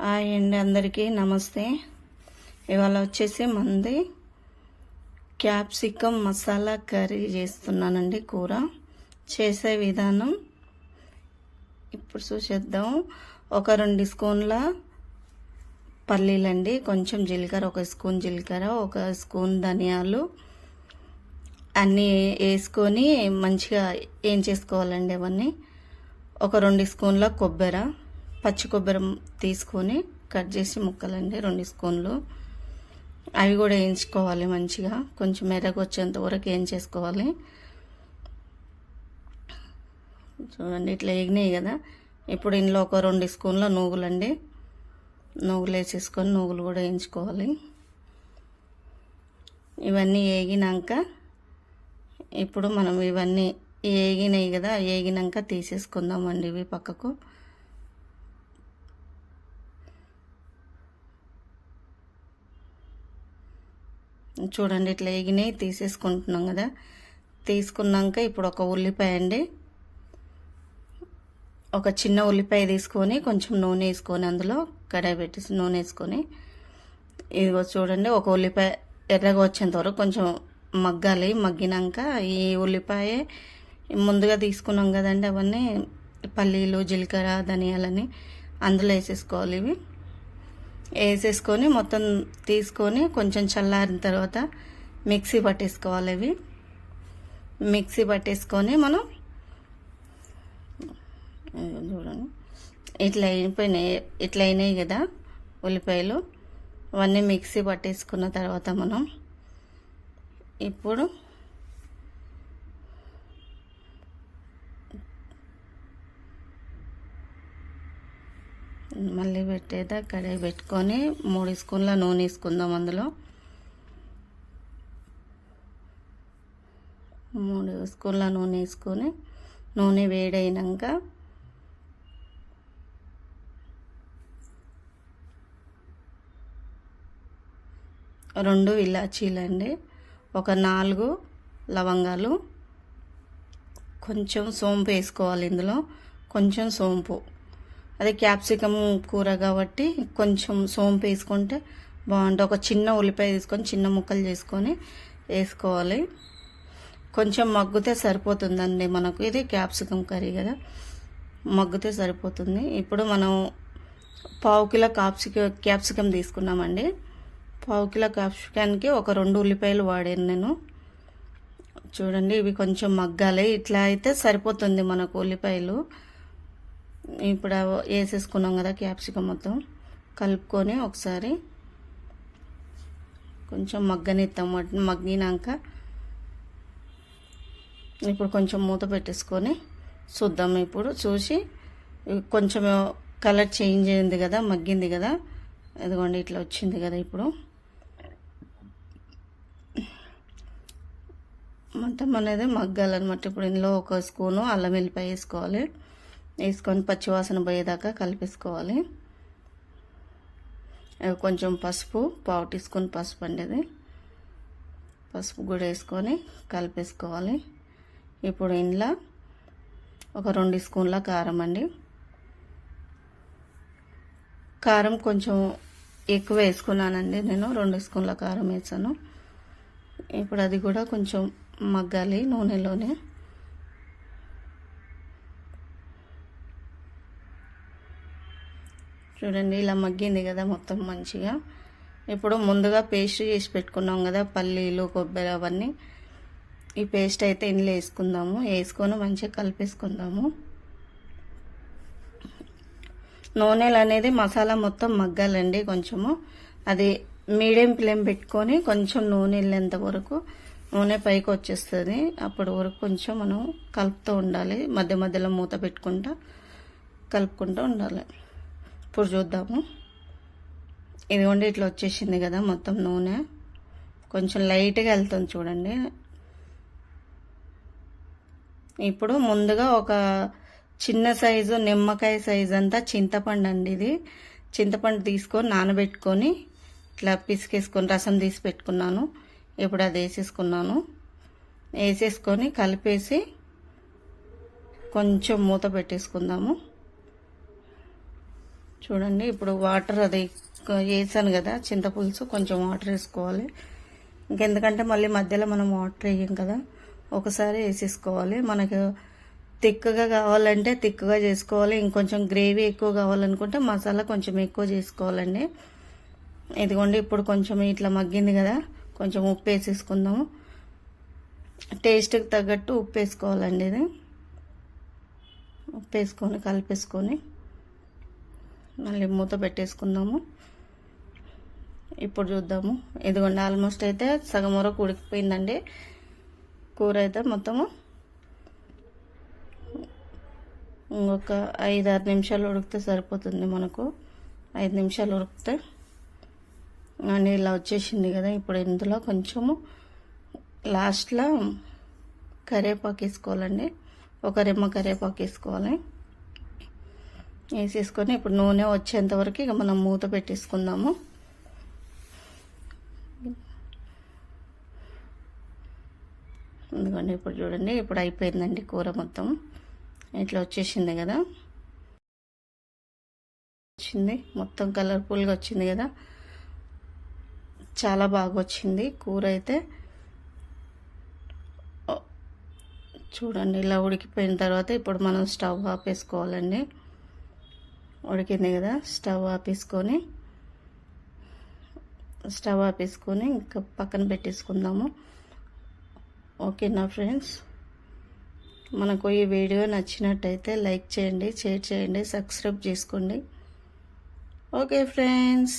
Hi అండి అందరికీ. నమస్తే. ఇవాళ వచ్చేసి మంది క్యాప్సికమ్ మసాలా కర్రీ చేస్తున్నానండి కూర. చేసే విధానం ఇప్పుడు చూసేద్దాం. ఒక రెండు స్పూన్ల పల్లీలండి. కొంచెం జీలకర్ర ఒక స్పూన్ జీలకర్ర ఒక స్పూన్ ధనియాలు అన్నీ వేసుకొని మంచిగా ఏం చేసుకోవాలండి అవన్నీ? ఒక రెండు స్పూన్ల కొబ్బరి. పచ్చి కొబ్బరి తీసుకొని కట్ చేసి ముక్కలండి రెండు స్పూన్లు. అవి కూడా వేయించుకోవాలి మంచిగా. కొంచెం మెరగ వచ్చేంత వరకు వేయించేసుకోవాలి. చూడండి ఇట్లా ఎగినాయి కదా. ఇప్పుడు ఇందులో ఒక రెండు స్పూన్ల నూగులండి నూగులు వేసేసుకొని నూగులు కూడా వేయించుకోవాలి. ఇవన్నీ వేగినాక ఇప్పుడు మనం ఇవన్నీ వేగినాయి కదా వేగినాక తీసేసుకుందామండి ఇవి పక్కకు. చూడండి ఇట్లా ఎగినాయి తీసేసుకుంటున్నాం కదా. తీసుకున్నాక ఇప్పుడు ఒక ఉల్లిపాయ అండి. ఒక చిన్న ఉల్లిపాయ తీసుకొని కొంచెం నూనె వేసుకొని అందులో కడాయి పెట్టేసి నూనె వేసుకొని ఇదిగో చూడండి ఒక ఉల్లిపాయ ఎర్రగా వచ్చేంత వరకు కొంచెం మగ్గాలి. మగ్గినాక ఈ ఉల్లిపాయ ముందుగా తీసుకున్నాం కదండి అవన్నీ పల్లీలు జీలకర్ర ధనియాలని అందులో వేసేసుకోవాలి ఇవి. వేసేసుకొని మొత్తం తీసుకొని కొంచెం చల్లారిన తర్వాత మిక్సీ పట్టేసుకోవాలి ఇవి మిక్సీ పట్టేసుకొని మనం చూడండి. ఇట్లా అయిపోయినాయి ఇట్లా అయినాయి కదా ఉల్లిపాయలు. అవన్నీ మిక్సీ పట్టేసుకున్న తర్వాత మనం ఇప్పుడు మళ్ళీ పెట్టేదా కడాయి పెట్టుకొని మూడు స్పూన్ల నూనె వేసుకుందాం అందులో. మూడు స్పూన్ల నూనె వేసుకొని నూనె వేడైనాక రెండు ఇలాచీలు అండి ఒక నాలుగు లవంగాలు కొంచెం సోంపు వేసుకోవాలి ఇందులో కొంచెం సోంపు. అదే క్యాప్సికమ్ కూర కాబట్టి కొంచెం సోంపు వేసుకుంటే బాగుంటుంది. ఒక చిన్న ఉల్లిపాయ తీసుకొని చిన్న ముక్కలు చేసుకొని వేసుకోవాలి. కొంచెం మగ్గుతే సరిపోతుందండి మనకు. ఇది క్యాప్సికమ్ కర్రీ కదా. మగ్గితే సరిపోతుంది. ఇప్పుడు మనం పావు కిలో కాప్సిక క్యాప్సికమ్ తీసుకున్నామండి. పావు కిలో క్యాప్సికానికి ఒక రెండు ఉల్లిపాయలు వాడాను నేను. చూడండి ఇవి కొంచెం మగ్గాలి. ఇట్లా అయితే సరిపోతుంది మనకు ఉల్లిపాయలు. ఇప్పుడు వేసేసుకున్నాం కదా క్యాప్సికం మొత్తం. కలుపుకొని ఒకసారి కొంచెం మగ్గనిస్తాం మగ్గినాక ఇప్పుడు కొంచెం మూత పెట్టేసుకొని చూద్దాం ఇప్పుడు. చూసి కొంచెం కలర్ చేంజ్ అయింది కదా మగ్గింది కదా. ఇదిగోండి ఇట్లా వచ్చింది కదా ఇప్పుడు. మొత్తం అనేది మగ్గాలన్నమాట. ఇప్పుడు ఇందులో ఒక స్పూను అల్లం వెల్లిపాయ వేసుకోవాలి. వేసుకొని పచ్చివాసన పోయేదాకా కలిపేసుకోవాలి. కొంచెం పసుపు పావు టీ స్పూన్ పసుపు అండి పసుపు కూడా వేసుకొని కలిపేసుకోవాలి. ఇప్పుడు ఇందులో ఒక రెండు స్పూన్ల కారం అండి. కారం కొంచెం ఎక్కువ వేసుకున్నానండి నేను రెండు స్పూన్ల కారం వేసాను. ఇప్పుడు అది కూడా కొంచెం మగ్గాలి నూనెలోనే. చూడండి ఇలా మగ్గింది కదా మొత్తం మంచిగా. ఇప్పుడు ముందుగా పేస్ట్ చేసి పెట్టుకున్నాం కదా పల్లీలు కొబ్బరి అవన్నీ. ఈ పేస్ట్ అయితే ఇందులో వేసుకుందాము. వేసుకొని మంచిగా కలిపేసుకుందాము. నూనెలు అనేది మసాలా మొత్తం మగ్గాలండి కొంచెము. అది మీడియం ఫ్లేమ్ పెట్టుకొని కొంచెం నూనె వెళ్ళేంత వరకు నూనె పైకి వచ్చేస్తుంది. అప్పటి వరకు కొంచెం మనం కలుపుతూ ఉండాలి. మధ్య మధ్యలో మూత పెట్టుకుంటా కలుపుకుంటూ ఉండాలి. ఇప్పుడు చూద్దాము. ఇదిగోండి ఇట్లా వచ్చేసింది కదా మొత్తం నూనె. కొంచెం లైట్గా వెళ్తుంది చూడండి. ఇప్పుడు ముందుగా ఒక చిన్న సైజు నిమ్మకాయ సైజు అంతా చింతపండు అండి ఇది. చింతపండు తీసుకొని నానబెట్టుకొని ఇట్లా పిసికేసుకొని రసం తీసి పెట్టుకున్నాను. ఇప్పుడు అది వేసేసుకున్నాను. వేసేసుకొని కలిపేసి కొంచెం మూత పెట్టేసుకుందాము. చూడండి ఇప్పుడు వాటర్ అది వేసాను కదా చింతపులుసు కొంచెం వాటర్ వేసుకోవాలి. ఇంకెందుకంటే మళ్ళీ మధ్యలో మనం వాటర్ వేయం కదా ఒకసారి వేసేసుకోవాలి. మనకు తిక్కగా కావాలంటే తిక్కగా చేసుకోవాలి. ఇంకొంచెం గ్రేవీ ఎక్కువ కావాలనుకుంటే మసాలా కొంచెం ఎక్కువ చేసుకోవాలండి. ఇదిగోండి ఇప్పుడు కొంచెం ఇట్లా మగ్గింది కదా కొంచెం ఉప్పు వేసేసుకుందాము. టేస్ట్కి తగ్గట్టు ఉప్పు వేసుకోవాలండి ఇది. ఉప్పు వేసుకొని కలిపేసుకొని. మళ్ళీ మూత పెట్టేసుకుందాము. ఇప్పుడు చూద్దాము. ఇదిగోండి ఆల్మోస్ట్ అయితే సగం వరకు ఉడికిపోయిందండి. కూర అయితే మొత్తము ఇంకొక ఐదు ఆరు నిమిషాలు ఉడికితే సరిపోతుంది మనకు. ఐదు నిమిషాలు ఉడికితే. అని ఇలా వచ్చేసింది కదా ఇప్పుడు ఇందులో కొంచెము లాస్ట్లో కరివేపాకు వేసుకోవాలండి. ఒక రెమ్మ కరివేపాకు వేసుకోవాలి. వేసేసుకొని ఇప్పుడు నూనె వచ్చేంతవరకు ఇక మనం మూత పెట్టేసుకుందాము. ఎందుకంటే ఇప్పుడు చూడండి ఇప్పుడు అయిపోయిందండి కూర మొత్తం. ఇట్లా వచ్చేసింది కదా. వచ్చింది మొత్తం కలర్ఫుల్గా వచ్చింది కదా. చాలా బాగా వచ్చింది కూర అయితే. చూడండి ఇలా ఉడికిపోయిన తర్వాత ఇప్పుడు మనం స్టవ్ ఆపేసుకోవాలండి. ఉడికింది కదా స్టవ్ ఆపేసుకొని స్టవ్ ఆపేసుకొని ఇంకా పక్కన పెట్టేసుకుందాము. ఓకేనా ఫ్రెండ్స్? మనకు ఈ వీడియో నచ్చినట్టయితే లైక్ చేయండి షేర్ చేయండి సబ్స్క్రైబ్ చేసుకోండి. Okay friends.